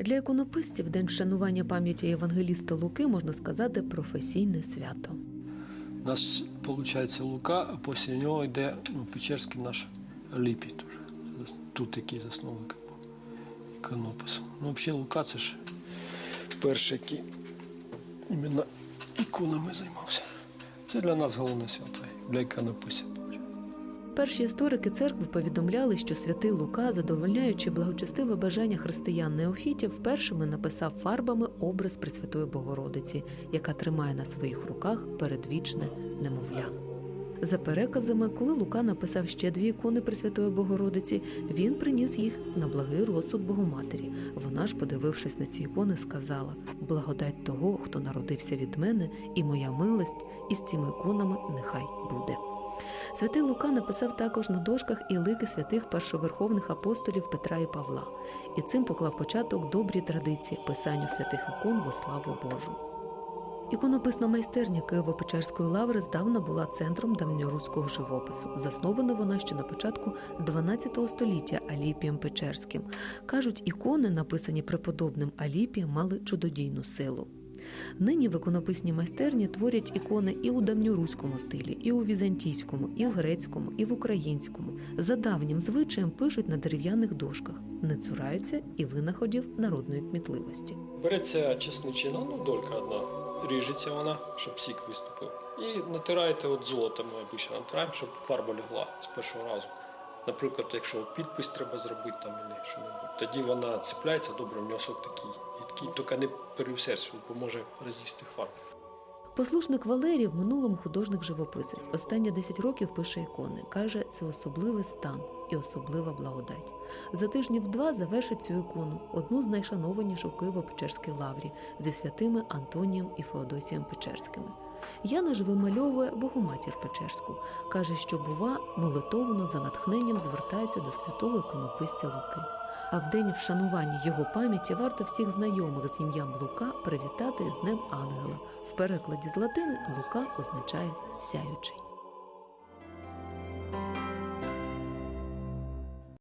Для іконописців день вшанування пам'яті євангеліста Луки можна сказати професійне свято. У нас виходить Лука, а після нього йде ну, Печерський наш Ліпій. Теж. Тут який засновник іконопису. Ну, взагалі Лука це ж перший, який іменно іконами займався. Це для нас головне свято, для іконописів. Перші історики церкви повідомляли, що святий Лука, задовольняючи благочестиве бажання християн неофітів, першими написав фарбами образ Пресвятої Богородиці, яка тримає на своїх руках передвічне немовля. За переказами, коли Лука написав ще дві ікони Пресвятої Богородиці, він приніс їх на благий розсуд Богоматері. Вона ж, подивившись на ці ікони, сказала: Благодать того, хто народився від мене, і моя милость, і з цими іконами нехай буде. Святий Лука написав також на дошках і лики святих першоверховних апостолів Петра і Павла, і цим поклав початок добрій традиції писанню святих ікон во славу Божу. Іконописна майстерня Києво-Печерської лаври здавна була центром давньоруського живопису. Заснована вона ще на початку 12 століття Аліпієм Печерським. Кажуть, ікони, написані преподобним Аліпієм, мали чудодійну силу. Нині в іконописній майстерні творять ікони і у давньоруському стилі, і у візантійському, і в грецькому, і в українському. За давнім звичаєм пишуть на дерев'яних дошках, не цураються і винаходів народної кмітливості. Береться чесничина, ну долька одна, ріжеться вона, щоб сік виступив. І натираєте от золотом, обично натираємо, щоб фарба лягла з першого разу. Наприклад, якщо підпис треба зробити там і що-небудь, тоді вона цепляється добре, в нього сок такий тільки не перевсерсь, бо може роз'їсти фарбу. Послушник Валерій в минулому художник-живописець. Останні 10 років пише ікони. Каже, це особливий стан і особлива благодать. За тижнів два завершить цю ікону, одну з найшанованіших у Києво-Печерській лаврі зі святими Антонієм і Феодосієм Печерськими. Яна ж вимальовує Богоматір Печерську. Каже, що бува молитовно за натхненням звертається до святого іконописця Луки. А в день вшанування його пам'яті варто всіх знайомих з ім'ям Лука привітати з Днем Ангела. В перекладі з латини Лука означає сяючий.